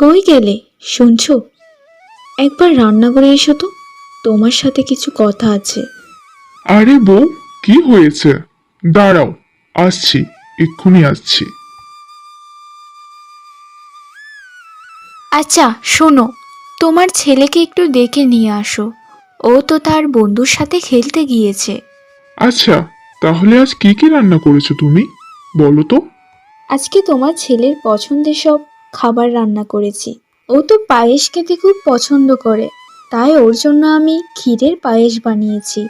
কই গেলে? শুনছো? একবার রান্না করে এসো তো। তোমার সাথে কিছু কথা আছে। আরে বউ কি হয়েছে? দাঁড়াও আসছি এক্ষুনি আসছি। আচ্ছা শোনো তোমার ছেলেকে একটু ডেকে নিয়ে আসো। ও তো তার বন্ধুর সাথে খেলতে গিয়েছে। আচ্ছা তাহলে আজ কি কি রান্না করেছ তুমি? বলো তো। আজকে তোমার ছেলের পছন্দের সব খাবার রান্না করেছি। ও তো পায়েস খেতে খুব পছন্দ করে। তাই ওর জন্য আমি ক্ষীরের পায়েস বানিয়েছি।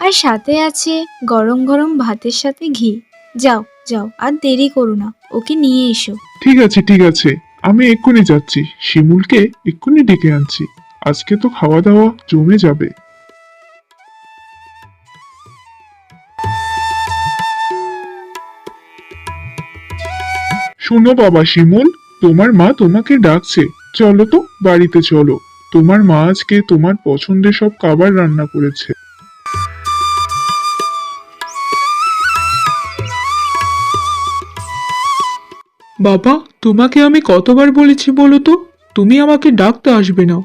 আর সাথে আছে গরম গরম ভাতের সাথে ঘি। যাও যাও, আর দেরি করো না, ওকে নিয়ে এসো। ঠিক আছে ঠিক আছে। আমি এক্ষুনি যাচ্ছি। শিমুলকে এক্ষুনি ডেকে আনছি। আজকে তো খাওয়া দাওয়া জমে যাবে। শোনো বাবা শিমুল তোমার মা তোমাকে ডাকছে। চলো তো, বাড়িতে চলো। তোমার মা আজকে তোমার পছন্দের সব খাবার রান্না করেছে। বাবা, তোমাকে আমি কতবার বলেছি বলো তো? তুমি আমাকে ডাকতে আসবে না।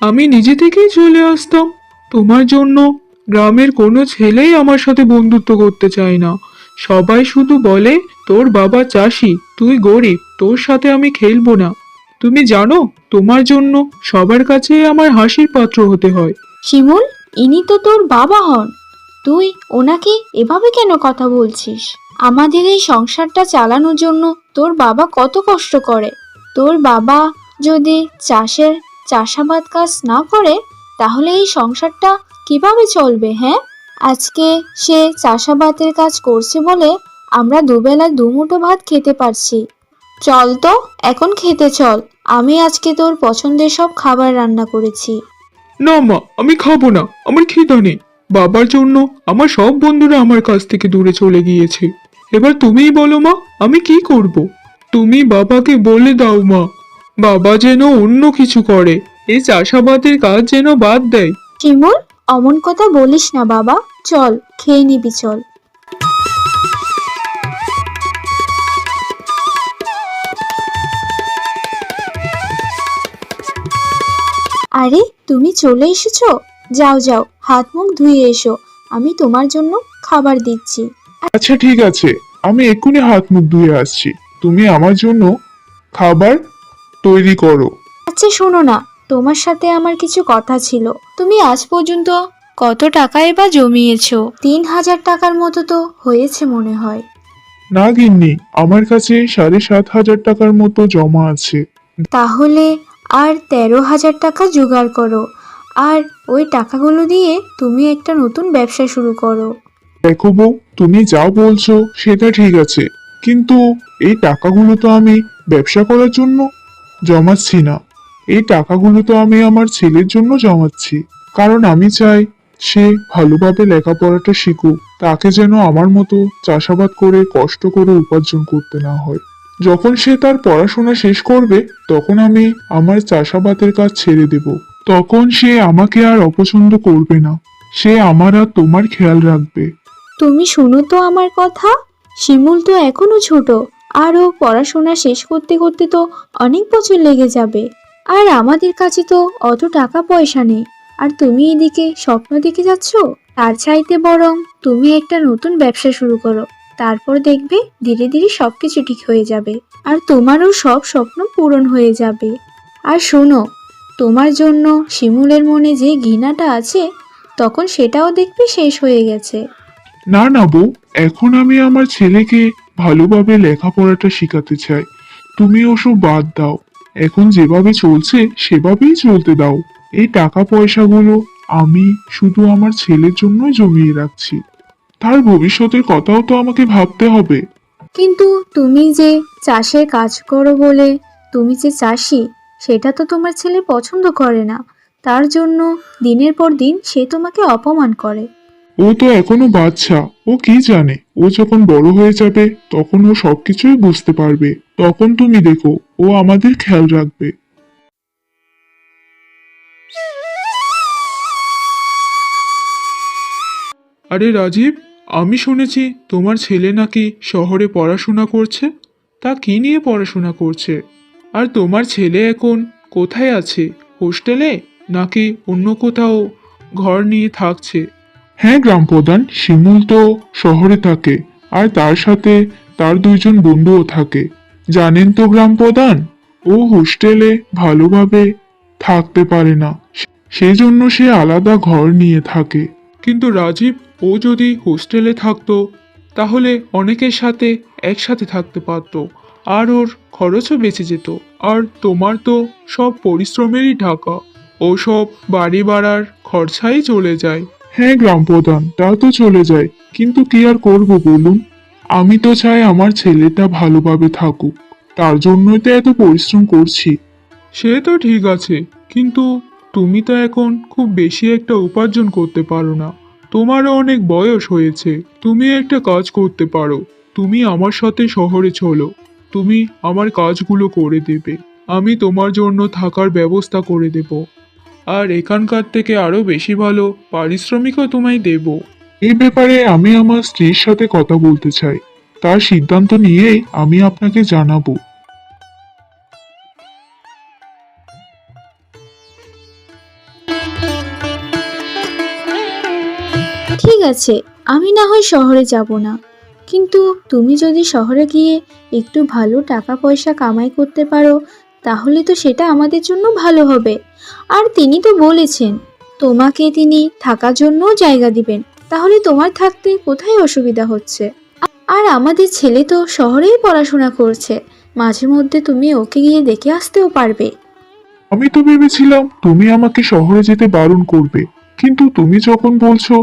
আমি নিজে থেকেই চলে আসতাম। তোমার জন্য গ্রামের কোনো ছেলেই আমার সাথে বন্ধুত্ব করতে চায় না। সবাই শুধু বলে, তোর বাবা চাষি, তুই গরিব, তোর সাথে আমি খেলব না। তুমি জানো, তোমার জন্য সবার কাছে আমার হাসির পাত্র হতে হয়। শিমুল, ইনি তো তোর বাবা হন। তুই ওনাকে এভাবে কেন কথা বলছিস? আমাদের এই সংসারটা চালানোর জন্য তোর বাবা কত কষ্ট করে। তোর বাবা যদি চাষের চাষাবাদ কাজ না করে, তাহলে এই সংসারটা কীভাবে চলবে হ্যাঁ? আজকে সে চাষাবাদের কাজ করছে বলে আমরা দুবেলা দুমুঠো ভাত খেতে পারছি। চল তো এখন খেতে চল। আমি আজকে তোর পছন্দের সব খাবার রান্না করেছি। না মা আমি খাব না। আমার খিদা নেই। বাবার জন্য আমার সব বন্ধুরা আমার কাছ থেকে দূরে চলে গিয়েছে। এবার তুমিই বলো মা আমি কি করব? তুমি বাবাকে বলে দাও মা। বাবা যেন অন্য কিছু করে। এই চাষাবাদের কাজ যেন বাদ দেয়। শিমুল অমন কথা বলিস না বাবা। চল খেয়ে নিবি চল। আরে তুমি চলে এসেছ? যাও যাও হাত মুখ ধুয়ে এসো। আমি তোমার জন্য খাবার দিচ্ছি। আচ্ছা ঠিক আছে। আমি এক্ষুনি হাত মুখ ধুয়ে আসছি। তুমি আমার জন্য খাবার তৈরি করো। আচ্ছা শোনো না। তোমার সাথে আমার কিছু কথা ছিল। তুমি আজ পর্যন্ত কত টাকায় বা জমিয়েছো? তিন হাজার টাকার মতো তো হয়েছে মনে হয়। না গিন্নি আমার কাছে সাড়ে সাত হাজার টাকার মতো জমা আছে। তাহলে আর তেরো হাজার টাকা জোগাড় করো। আর ওই টাকাগুলো দিয়ে তুমি একটা নতুন ব্যবসা শুরু করো। দেখো বউ তুমি যা বলছো সেটা ঠিক আছে। কিন্তু এই টাকাগুলো তো আমি ব্যবসা করার জন্য জমাচ্ছি না। এই টাকাগুলো তো আমি আমার ছেলের জন্য জমাচ্ছি। কারণ আমি চাই সে ভালোভাবে লেখাপড়াটা শিখুক, তাকে যেন আমার মতো চাষাবাদ করে কষ্ট করে উপার্জন করতে না হয়। যখন সে তার পড়াশোনা শেষ করবে, তখন আমি আমার চাষাবাদের কাজ ছেড়ে দেব। তখন সে আমাকে আর অপছন্দ করবে না। সে আমার আর তোমার খেয়াল রাখবে। তুমি শুনো তো আমার কথা। শিমুল তো এখনও ছোট। আর ও পড়াশোনা শেষ করতে করতে তো অনেক বছর লেগে যাবে। আর আমাদের কাছে তো অত টাকা পয়সা নেই। আর তুমি এদিকে স্বপ্ন দেখে যাচ্ছ? তার চাইতে বরং তুমি একটা নতুন ব্যবসা শুরু করো। তারপর দেখবে ধীরে ধীরে সবকিছু ঠিক হয়ে যাবে। আর তোমারও সব স্বপ্ন পূরণ হয়ে যাবে। আর শোনো, তোমার জন্য শিমুলের মনে যে ঘৃণাটা আছে, তখন সেটাও দেখবে শেষ হয়ে গেছে। না না বউ, এখন আমি আমার ছেলেকে ভালোভাবে লেখাপড়াটা শেখাতে চাই। তুমি ওসব বাদ দাও। এখন যেভাবে চলছে, সেভাবেই চলতে দাও। এই টাকা পয়সাগুলো আমি শুধু আমার ছেলের জন্যই জমিয়ে রাখছি। তার ভবিষ্যতের কথাও তো আমাকে ভাবতে হবে। কিন্তু তুমি যে চাষের কাজ করো বলে তুমি যে চাষি, সেটা তো তোমার ছেলে পছন্দ করে না। তার জন্য দিনের পর দিন সে তোমাকে অপমান করে। ও তো এখনও বাচ্চা ও কি জানে? ও যখন বড় হয়ে যাবে, তখন ও সবকিছুই বুঝতে পারবে। তখন তুমি দেখো, ও আমাদের খেয়াল রাখবে। আরে রাজীব, আমি শুনেছি তোমার ছেলে নাকি শহরে পড়াশোনা করছে? তা কি নিয়ে পড়াশোনা করছে? আর তোমার ছেলে এখন কোথায় আছে? হোস্টেলে? নাকি অন্য কোথাও ঘর নিয়ে থাকছে? হ্যাঁ গ্রাম প্রধান শিমুল তো শহরে থাকে, আর তার সাথে তার দুইজন বন্ধুও থাকে। জানেন তো গ্রাম প্রধান ও হোস্টেলে ভালোভাবে থাকতে পারে না সেই জন্য সে আলাদা ঘর নিয়ে থাকে। কিন্তু রাজীব, ও যদি হোস্টেলে থাকতো, তাহলে অনেকের সাথে একসাথে থাকতে পারতো, আর ওর খরচও বেঁচে যেত। আর তোমার তো সব পরিশ্রমেরই ঢাকা ও সব বাড়ি ভাড়ার খরচাই চলে যায়। হ্যাঁ গ্রাম প্রধান তা তো চলে যায়। কিন্তু কি আর করব বলুন? আমি তো চাই আমার ছেলেটা ভালোভাবে থাকুক। তার জন্যই তো এত পরিশ্রম করছি। সে তো ঠিক আছে, কিন্তু তুমি তো এখন খুব বেশি একটা উপার্জন করতে পারো না। তোমারও অনেক বয়স হয়েছে, তুমি একটা কাজ করতে পারো। তুমি আমার সাথে শহরে চলো। তুমি আমার কাজগুলো করে দেবে। আমি তোমার জন্য থাকার ব্যবস্থা করে দেব। আর এখানকার থেকে আরও বেশি ভালো পারিশ্রমিকও তোমায় দেব। এই ব্যাপারে আমি আমার স্ত্রীর সাথে কথা বলতে চাই। তার সিদ্ধান্ত নিয়েই আমি আপনাকে জানাব। ঠিক আছে আমি না হয় শহরে যাব না। কিন্তু তুমি যদি শহরে গিয়ে একটু ভালো টাকা পয়সা কামাই করতে পারো তাহলে তো সেটা আমাদের জন্য ভালো হবে। আর তিনি তো বলেছেন তোমাকে তিনি থাকার জন্যও জায়গা দিবেন তাহলে তোমার থাকতে কোথায় অসুবিধা হচ্ছে? আর আমাদের ছেলে তো শহরেই পড়াশোনা করছে মাঝে মধ্যে তুমি ওকে গিয়ে দেখে আসতেও পারবে। আমি তো ভেবেছিলাম তুমি আমাকে শহরে যেতে বারণ করবে কিন্তু তুমি যখন বলছো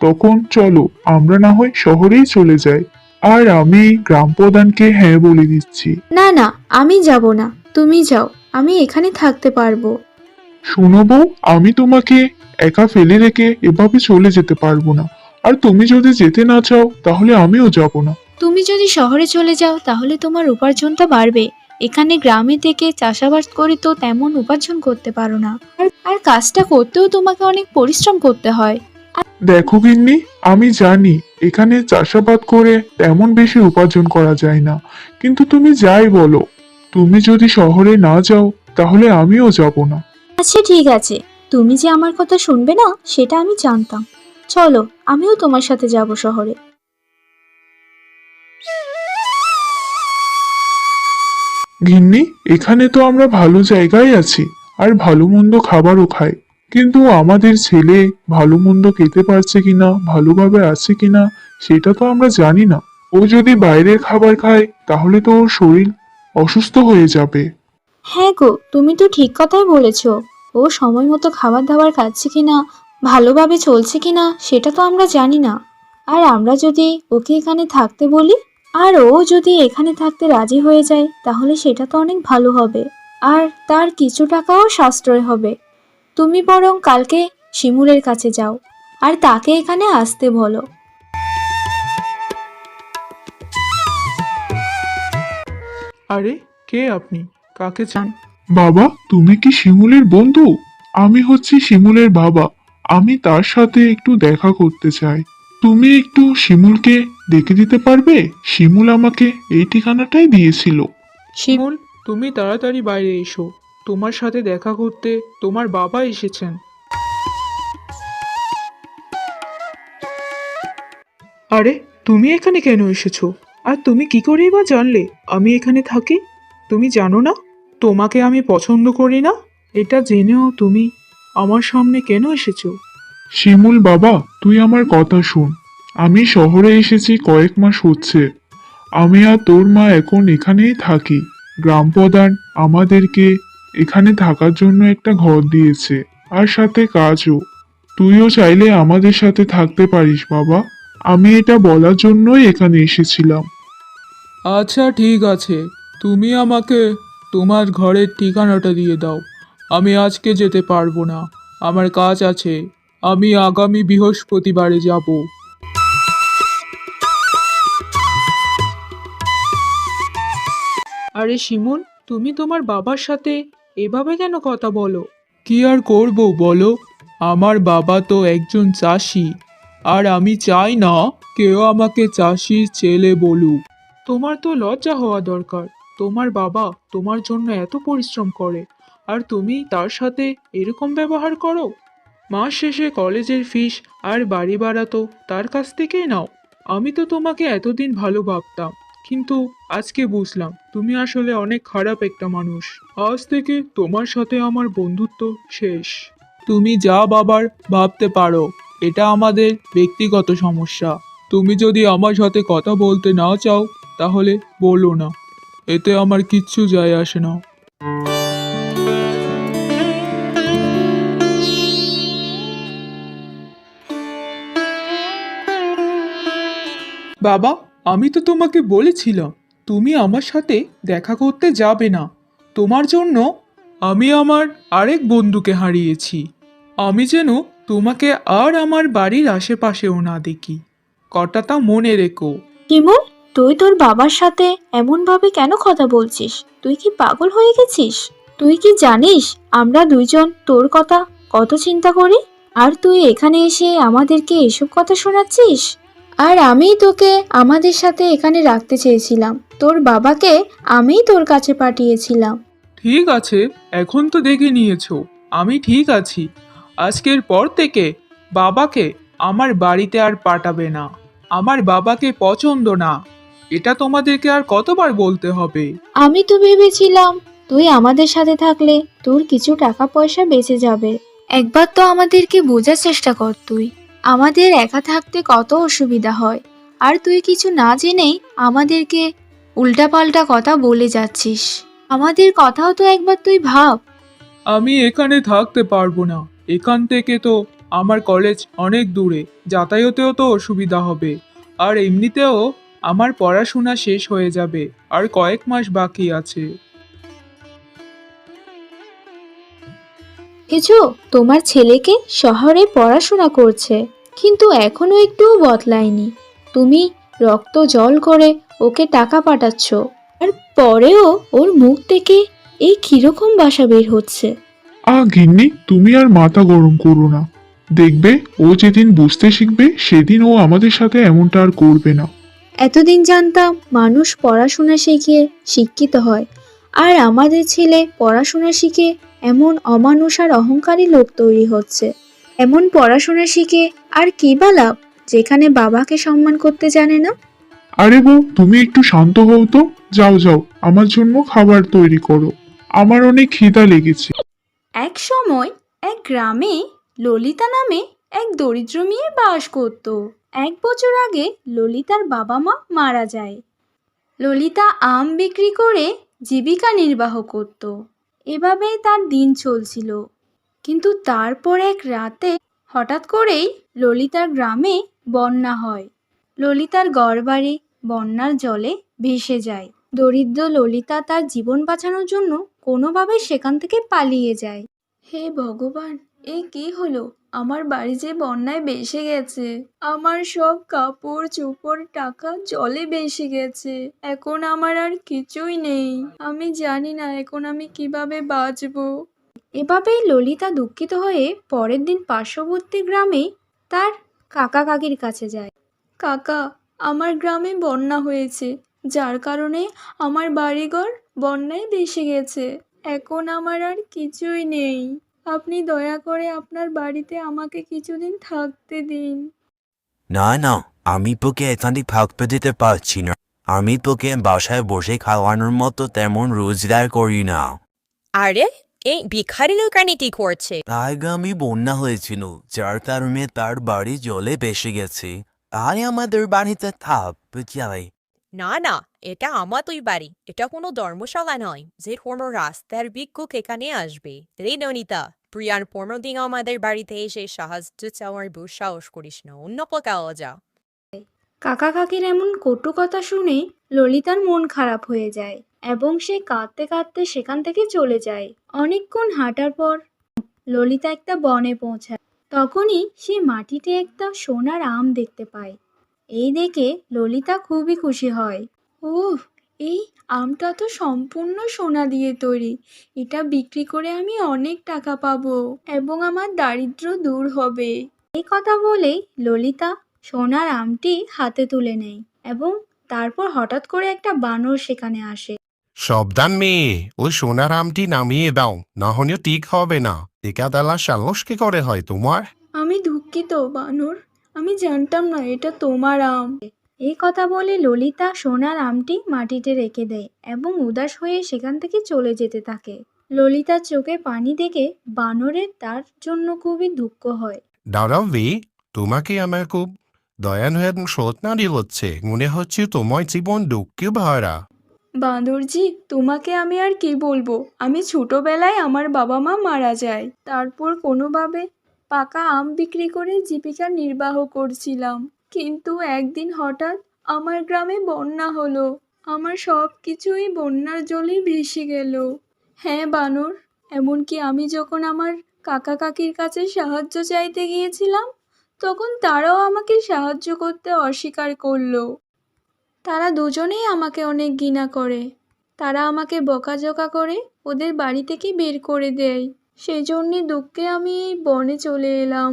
তখন চলো আমরা না হয় শহরেই চলে যাই। আর আমি গ্রাম প্রধানকে হ্যাঁ বলে দিচ্ছি। না না আমি যাব না। তুমি যাও আমি এখানে থাকতে পারব। শোনো বউ আমি তোমাকে একা ফেলে রেখে এভাবে চলে যেতে পারব না। আর তুমি যদি যেতে না চাও তাহলে আমিও যাব না। তুমি যদি শহরে চলে যাও তাহলে তোমার উপার্জনটা বাড়বে। এখানে গ্রামে থেকে চাষাবাদ করে তো তেমন উপার্জন করতে পারো না। আর- আর কাজটা করতেও তোমাকে অনেক পরিশ্রম করতে হয়। দেখো গিন্নি আমি জানি এখানে চাষাবাদ করে তেমন বেশি উপার্জন করা যায় না। কিন্তু তুমি যাই বলো তুমি যদি শহরে না যাও তাহলে আমিও যাব না। আচ্ছা ঠিক আছে। তুমি যে আমার কথা শুনবে না সেটা আমি জানতাম। চলো আমিও তোমার সাথে যাব শহরে। গিন্নি এখানে তো আমরা ভালো জায়গায় আছি আর ভালো মন্দ খাবারও খাই। কিন্তু আমাদের ছেলে ভালো মন্দ খেতে পারছে কিনা ভালোভাবে আছে কিনা সেটা তো আমরা জানি না। ও যদি বাইরের খাবার খায় তাহলে তো ওর শরীর অসুস্থ হয়ে যাবে। হ্যাঁ গো, তুমি তো ঠিক কথাই বলেছ। ও সময় মতো খাবার দাবার খাচ্ছে কিনা, ভালোভাবে চলছে কিনা, সেটা তো আমরা জানি না। আর আমরা যদি ওকে এখানে থাকতে বলি, আর ও যদি এখানে থাকতে রাজি হয়ে যায়, তাহলে সেটা তো অনেক ভালো হবে। আর তার কিছু টাকাও সাশ্রয় হবে। তুমি বরং কালকে শিমুলের কাছে যাও, আর তাকে এখানে আসতে বলো। আরে কে আপনি? কাকে চান? বাবা তুমি কি শিমুলের বন্ধু? আমি হচ্ছি শিমুলের বাবা। আমি তার সাথে একটু দেখা করতে চাই। তুমি একটু শিমুলকে দেখে দিতে পারবে? শিমুল আমাকে এই ঠিকানাটাই দিয়েছিল। শিমুল তুমি তাড়াতাড়ি বাইরে এসো। তোমার সাথে দেখা করতে তোমার বাবা এসেছেন। আরে তুমি এখানে কেন এসেছ? আর তুমি কি করেই বা জানলে? আমি এখানে থাকি। তুমি জানো না? তোমাকে আমি পছন্দ করি না? এটা জেনেও তুমি আমার সামনে কেন এসেছ? শিমুল বাবা, তুই আমার কথা শুন। আমি শহরে এসেছি কয়েক মাস হচ্ছে। আমি আর তোর মা এখন এখানেই থাকি। গ্রাম প্রধান আমাদেরকে এখানে থাকার জন্য একটা ঘর দিয়েছে, আর সাথে কাজও। তুইও চাইলে আমাদের সাথে থাকতে পারিস বাবা। আমি এটা বলার জন্যই এখানে এসেছিলাম। আচ্ছা ঠিক আছে। তুমি আমাকে তোমার ঘরের ঠিকানাটা দিয়ে দাও। আমি আজকে যেতে পারব না। আমার কাজ আছে। আমি আগামী বৃহস্পতিবারে যাব। আরে শিমুল তুমি তোমার বাবার সাথে এভাবে কেন কথা বলো? কি আর করব বলো? আমার বাবা তো একজন চাষি। আর আমি চাই না কেউ আমাকে চাষির ছেলে বলুক। তোমার তো লজ্জা হওয়া দরকার। তোমার বাবা তোমার জন্য এত পরিশ্রম করে। আর তুমি তার সাথে এরকম ব্যবহার করো? মাস শেষে কলেজের ফিস আর বাড়ি ভাড়া তো তার কাছ থেকেই নাও। আমি তো তোমাকে এতদিন ভালো ভাবতাম, কিন্তু আজকে বুঝলাম তুমি আসলে অনেক খারাপ একটা মানুষ। আজ থেকে তোমার সাথে আমার বন্ধুত্ব শেষ। তুমি যা বাবার ভাবতে পারো, এটা আমাদের ব্যক্তিগত সমস্যা। তুমি যদি আমার সাথে কথা বলতে না চাও তাহলে বলো না, এতে আমার কিচ্ছু যায় আসে না। বাবা, আমি তো তোমাকে বলেছিলাম, তুমি আমার সাথে দেখা করতে যাবে না। তোমার জন্য আমি আমার আরেক বন্ধুকে হারিয়েছি। আমি যেন তোমাকে আর আমার বাড়ির আশেপাশেও না দেখি। কটাটা মনে রেখো। শিমুল তুই তোর বাবার সাথে এমনভাবে কেন কথা বলছিস? তুই কি পাগল হয়ে গেছিস? তুই কি জানিস আমরা দুইজন তোর কথা কত চিন্তা করি? আর তুই এখানে এসে আমাদেরকে এসব কথা শোনাচ্ছিস? আর আমি তোকে আমাদের সাথে এখানে রাখতে চেয়েছিলাম। তোর বাবাকে আমিই তোর কাছে পাঠিয়েছিলাম। ঠিক আছে, এখন তো দেখে নিয়েছো, আমি ঠিক আছি। আজকের পর থেকে বাবাকে আমার বাড়িতে আর পাঠাবে না। আমার বাবাকে পছন্দ না। এটা তোমাদেরকে আর কতবার বলতে হবে? আমি তো ভেবেছিলাম তুই আমাদের সাথে থাকলে তোর কিছু টাকা পয়সা বেঁচে যাবে। একবার তো আমাদেরকে বোঝার চেষ্টা কর তুই। আমাদের একা থাকতে কত অসুবিধা হয়। আর তুই কিছু না জেনেই আমাদেরকে উল্টাপাল্টা কথা বলে যাচ্ছিস। আমাদের কথাও তো একবার তুই ভাব। আমি এখানে থাকতে পারব না। এখান থেকে তো আমার কলেজ অনেক দূরে। যাতায়াতেও তো অসুবিধা হবে। আর এমনিতেও আমার পড়াশোনা শেষ হয়ে যাবে আর কয়েক মাস বাকি আছে। কিছু তোমার ছেলেকে শহরে পড়াশোনা করছে কিন্তু এখনও একটুও বদলায়নি। তুমি রক্ত জল করে ওকে টাকা পাঠাচ্ছ আর পরেও ওর মুখ থেকে এই কীরকম বাসা বের হচ্ছে। আ গিন্নি তুমি আর মাথা গরম করো না। দেখবে ও যেদিন বুঝতে শিখবে সেদিন ও আমাদের সাথে এমনটা আর করবে না। এতদিন জানতাম মানুষ পড়াশোনা শিখে শিক্ষিত হয়। আর আমাদের ছেলে পড়াশোনা শিখে এমন অমানুষ আর অহংকারী লোক তৈরি হচ্ছে। এমন পড়াশোনা শিখে আর কি বা লাভ যেখানে বাবাকে সম্মান করতে জানে না? আরে বউ তুমি একটু শান্ত হও তো। যাও যাও আমার জন্য খাবার তৈরি করো। আমার অনেক খিদা লেগেছে। এক সময় এক গ্রামে ললিতা নামে এক দরিদ্র মেয়ে বাস করত। এক বছর আগে ললিতার বাবা মা মারা যায়। ললিতা আম বিক্রি করে জীবিকা নির্বাহ করত। এভাবেই তার দিন চলছিল। কিন্তু তারপর এক রাতে হঠাৎ করেই ললিতার গ্রামে বন্যা হয়। ললিতার ঘরবাড়ি বন্যার জলে ভেসে যায়। দরিদ্র ললিতা তার জীবন বাঁচানোর জন্য কোনোভাবে সেখান থেকে পালিয়ে যায়। হে ভগবান! এ কি হলো? আমার বাড়ি যে বন্যায় বেসে গেছে। আমার সব কাপড় চোপড় টাকা জলে বেসে গেছে। এখন আমার আর কিছুই নেই। আমি জানি না এখন আমি কীভাবে বাঁচবো। এভাবেই ললিতা দুঃখিত হয়ে পরের দিন পার্শ্ববর্তী গ্রামে তার কাকা কাকির কাছে যায়। কাকা, আমার গ্রামে বন্যা হয়েছে, যার কারণে আমার বাড়িঘর বন্যায় ভেসে গেছে। এখন আমার আর কিছুই নেই। আপনি দয়া করে আপনার বাড়িতে আমাকে কিছুদিন থাকতে দিন। না না আমি তোকে এখানে থাকতে দিতে পারছি না। আমি তোকে বাসায় বসে খাওয়ানোর মতো তেমন রোজগার করি না। আরে এই ভিখারি লোকানি কি করছে? তার গ্রামে বন্যা হয়েছিল যার কারণে তার বাড়ি জলে ভেসে গেছে। তাই আমাদের বাড়িতে থাক চাই না না এটা আমাতই বাড়ি। এটা কোনো ধর্মশালা নয় যে কোনো রাস্তার ভিক্ষুক এখানে আসবে। রে ননিতা প্রিয়ার পনেরো দিন আমাদের বাড়িতে এসে সাহায্য চাওয়ার দুঃসাহস করিস না, অন্য কোথাও যা। কাকা কাকির এমন কটু কথা শুনে ললিতার মন খারাপ হয়ে যায় এবং সে কাঁদতে কাঁদতে সেখান থেকে চলে যায়। অনেকক্ষণ হাঁটার পর ললিতা একটা বনে পৌঁছায়। তখনই সে মাটিতে একটা সোনার আম দেখতে পায়। এই দেখে ললিতা খুবই খুশি হয়। ওহ এই আমটা তো সম্পূর্ণ সোনা দিয়ে তৈরি। এটা বিক্রি করে আমি অনেক টাকা পাবো এবং আমার দারিদ্র দূর হবে। এই কথা বলেই ললিতা সোনার আমটি হাতে তুলে নেয় এবং তারপর হঠাৎ করে একটা বানর সেখানে আসে। সাবধান মেয়ে ওই সোনার আমটি নামিয়ে দাও না হলে ঠিক হবে না। টিকা দেওয়ার সাহস কি করে হয় তোমার? আমি দুঃখিত বানর আমি জানতাম না এটা তোমার আম। এই কথা বলে ললিতা সোনার আমটি মাটিতে রেখে দেয় এবং উদাস হয়ে সেখান থেকে চলে যেতে থাকে। ললিতার চোখে পানি দেখে বানরের তার জন্য খুবই দুঃখ হয়। দাঁড়াও ভি তোমাকে আমার খুব দয়ানু এবং সৎ নারী হচ্ছে মনে হচ্ছে তোমার জীবন দুঃখে ভরা। বাঁদরজি তোমাকে আমি আর কি বলব? আমি ছোটবেলায় আমার বাবা মা মারা যায়। তারপর কোনোভাবে পাকা আম বিক্রি করে জীবিকা নির্বাহ করছিলাম। কিন্তু একদিন হঠাৎ আমার গ্রামে বন্যা হলো। আমার সব কিছুই বন্যার জলে ভেসে গেল। হ্যাঁ বানর, এমনকি আমি যখন আমার কাকা কাকির কাছে সাহায্য চাইতে গিয়েছিলাম, তখন তারাও আমাকে সাহায্য করতে অস্বীকার করল। তারা দুজনেই আমাকে অনেক ঘৃণা করে। তারা আমাকে বকাঝকা করে ওদের বাড়ি থেকে বের করে দেয়। সেই জন্যে দুঃখে আমি বনে চলে এলাম।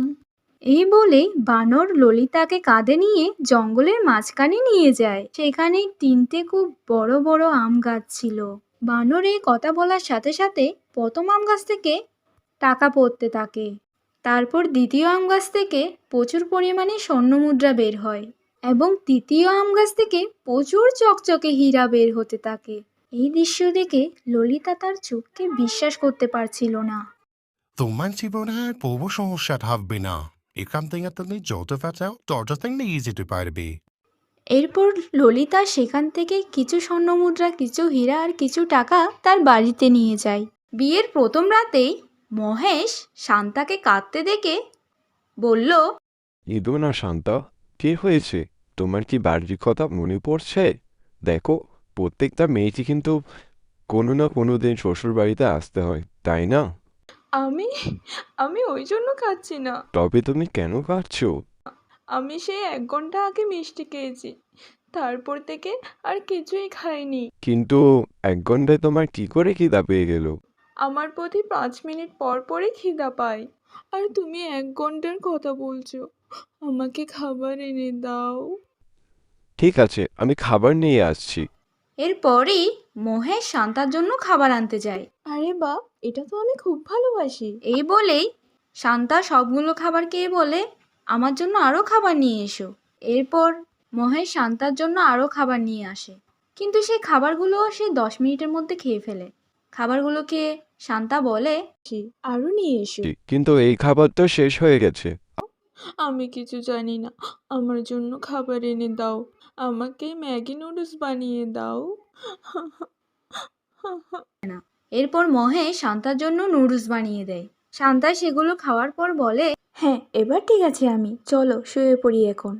এই বলে বানর ললিতাকে কাঁধে নিয়ে জঙ্গলের মাঝখানে নিয়ে যায়। সেখানে তিনটে খুব বড় বড় আম গাছ ছিল। বানর এই কথা বলার সাথে সাথে প্রথম আম গাছ থেকে টাকা পড়তে থাকে। তারপর দ্বিতীয় আম গাছ থেকে প্রচুর পরিমাণে স্বর্ণমুদ্রা বের হয় এবং তৃতীয় আম গাছ থেকে প্রচুর চকচকে হীরা বের হতে থাকে। এই দৃশ্য দেখে ললিতা তার চোখকে বিশ্বাস করতে পারছিল না। তোমার জীবনে আর পূর্ব সমস্যা থাকবে না। এখান থেকে তুমি যত বাঁচাও তত নিয়ে যেতে পারবে। এরপর ললিতা সেখান থেকে কিছু স্বর্ণমুদ্রা কিছু হীরা আর কিছু টাকা তার বাড়িতে নিয়ে যায়। বিয়ের প্রথম রাতেই মহেশ শান্তাকে কাঁদতে দেখে বলল ইদো না শান্তা কি হয়েছে? তোমার কি বাড়ির কথা মনে পড়ছে? দেখো প্রত্যেকটা মেয়েটি কিন্তু কোনো না কোনো দিন শ্বশুর বাড়িতে আসতে হয় তাই না? আমি আমি ওই জন্য খাচ্ছি না। তবে তুমি কেন কাঁদছো আমি সেই এক ঘণ্টা আগে মিষ্টি খেয়েছি তারপর থেকে আর কিছুই খাইনি। কিন্তু এক ঘন্টায় তোমার কি করে খিদা পেয়ে গেল? আমার প্রতি পাঁচ মিনিট পর পরই খিদা পাই আর তুমি এক ঘণ্টার কথা বলছো আমাকে খাবার এনে দাও। ঠিক আছে আমি খাবার নিয়ে আসছি। এরপরই মহেশ শান্তার জন্য খাবার আনতে যায়। আরে বা এটা তো আমি খুব ভালোবাসি। এই বলেই শান্তা সবগুলো খাবার খেয়ে বলে আমার জন্য আরও খাবার নিয়ে এসো। এরপর মহেশ শান্তার জন্য আরও খাবার নিয়ে আসে। কিন্তু সেই খাবারগুলো সে দশ মিনিটের মধ্যে খেয়ে ফেলে। খাবারগুলোকে খেয়ে শান্তা বলে আরও নিয়ে এসো। কিন্তু এই খাবার তো শেষ হয়ে গেছে। আমি কিছু জানি না। আমার জন্য খাবার এনে দাও। আমাকে ম্যাগি নুডলস বানিয়ে দাও। এরপর মহেশ শান্তার জন্য নুডলস বানিয়ে দেয়। শান্তা সেগুলো খাওয়ার পর বলে হ্যাঁ এবার ঠিক আছে আমি চলো শুয়ে পড়ি এখন।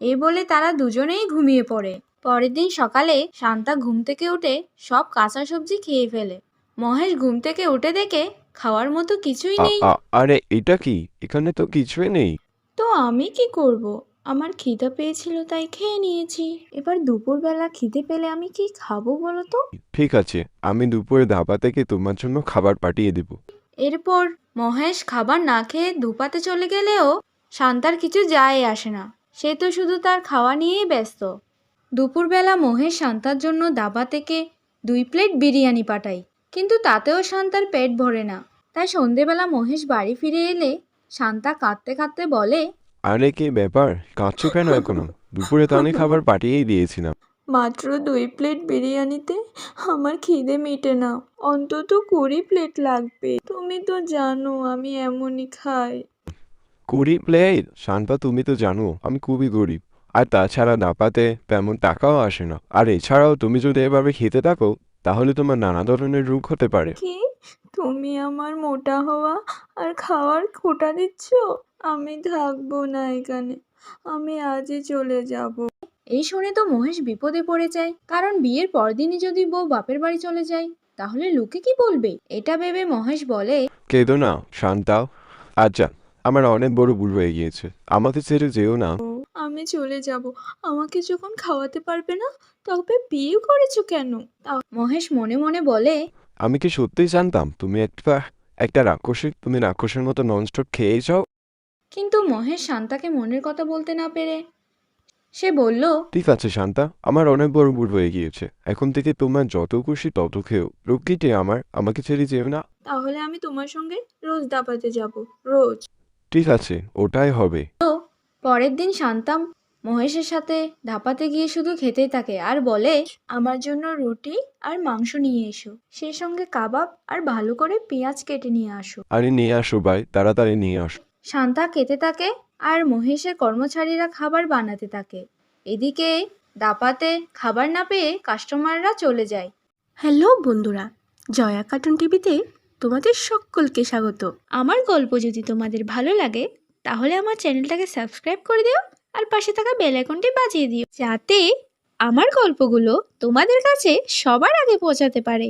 এ বলে তারা দুজনেই ঘুমিয়ে পড়ে। পরের দিন সকালে শান্তা ঘুম থেকে উঠে সব কাঁচা সবজি খেয়ে ফেলে। মহেশ ঘুম থেকে উঠে দেখে খাওয়ার মতো কিছুই আ- নেই। আ- আরে এটা কি? এখানে তো কিছুই নেই। তো আমি কি করব? আমার খিদে পেয়েছিল তাই খেয়ে নিয়েছি। এবার দুপুরবেলা খিদে পেলে আমি কি খাব বলো তো? ঠিক আছে আমি দুপুরে ধাবা থেকে তোমার জন্য খাবার পাঠিয়ে দেব। এরপর মহেশ খাবার না খেয়ে ধুপাতে চলে গেলেও শান্তার কিছু যায় আসে না। সে তো শুধু তার খাওয়া নিয়েই ব্যস্ত। দুপুরবেলা মহেশ শান্তার জন্য দাবা থেকে দুই প্লেট বিরিয়ানি পাঠাই কিন্তু তাতেও শান্তার পেট ভরে না। তাই সন্ধেবেলা মহেশ বাড়ি ফিরে এলে শান্তা কাঁদতে কাঁদতে বলে আরে কি ব্যাপার কাঁদছো কেন এখনও? দুপুরে তো আমি খাবার পাঠিয়েই দিয়েছিলাম। মাত্র দুই প্লেট বিরিয়ানিতে আমার খিদে মেটে না অন্তত কুড়ি প্লেট লাগবে। তুমি তো জানো আমি এমনই খাই। কুড়ি প্লেট? শান্তা তুমি তো জানো আমি খুবই গরিব। আর তাছাড়া নাপাতে তেমন টাকাও আসে না। আর এছাড়াও তুমি যদি এভাবে খেতে থাকো তাহলে তোমার নানা ধরনের রোগ হতে পারে। কি? তুমি আমার মোটা হওয়া আর খাওয়ার খোটা দিচ্ছ? আমি থাকব না এখানে। আমি আজই চলে যাব। এই শুনে তো মহেশ বিপদে পড়ে যায়। কারণ বিয়ের পরদিনই যদি বউ বাপের বাড়ি চলে যায় তাহলে লোকে কি বলবে? এটা ভেবে মহেশ বলে কেঁদো না শান্তা। আচ্ছা আমার অনেক বড় ভুল হয়ে গিয়েছে। আমাকে ছেড়ে যেও না। আমি চলে যাব। আমাকে যখন খাওয়াতে পারবে না তবে বিয়ে করেছ কেন? মহেশ মনে মনে বলে আমি কি সত্যিই জানতাম? তুমি একটা একটা রাক্ষসী তুমি রাক্ষসের মতো ননস্টপ খেয়েই যাও? কিন্তু মহেশ শান্তাকে মনের কথা বলতে না পেরে সে বলল ঠিক আছে শান্তা আমার অনেক বড় ভুল হয়ে গিয়েছে। এখন থেকে তোমার যত খুশি তত খেও। রক্ষীটে আমার আমাকে ছেড়ে যেও না। তাহলে আমি তোমার সঙ্গে রোজ দাপাতে যাব রোজ। ঠিক আছে ওটাই হবে। তো পরের দিন শান্তাম মহেশের সাথে ধাপাতে গিয়ে শুধু খেতেই থাকে আর বলে আমার জন্য রুটি আর মাংস নিয়ে এসো। সেই সঙ্গে কাবাব আর ভালো করে পেঁয়াজ কেটে নিয়ে আসো। আরে নিয়ে আসো ভাই তাড়াতাড়ি নিয়ে আসো। শান্তা খেতে থাকে আর মহেশের কর্মচারীরা খাবার বানাতে থাকে। এদিকে দাপাতে খাবার না পেয়ে কাস্টমাররা চলে যায়। হ্যালো বন্ধুরা, জয়া কার্টুন টিভিতে তোমাদের সকলকে স্বাগত। আমার গল্প যদি তোমাদের ভালো লাগে, তাহলে আমার চ্যানেলটাকে সাবস্ক্রাইব করে দিও আর পাশে থাকা বেল আইকনটি বাজিয়ে দিও। যাতে আমার গল্পগুলো তোমাদের কাছে সবার আগে পৌঁছাতে পারে।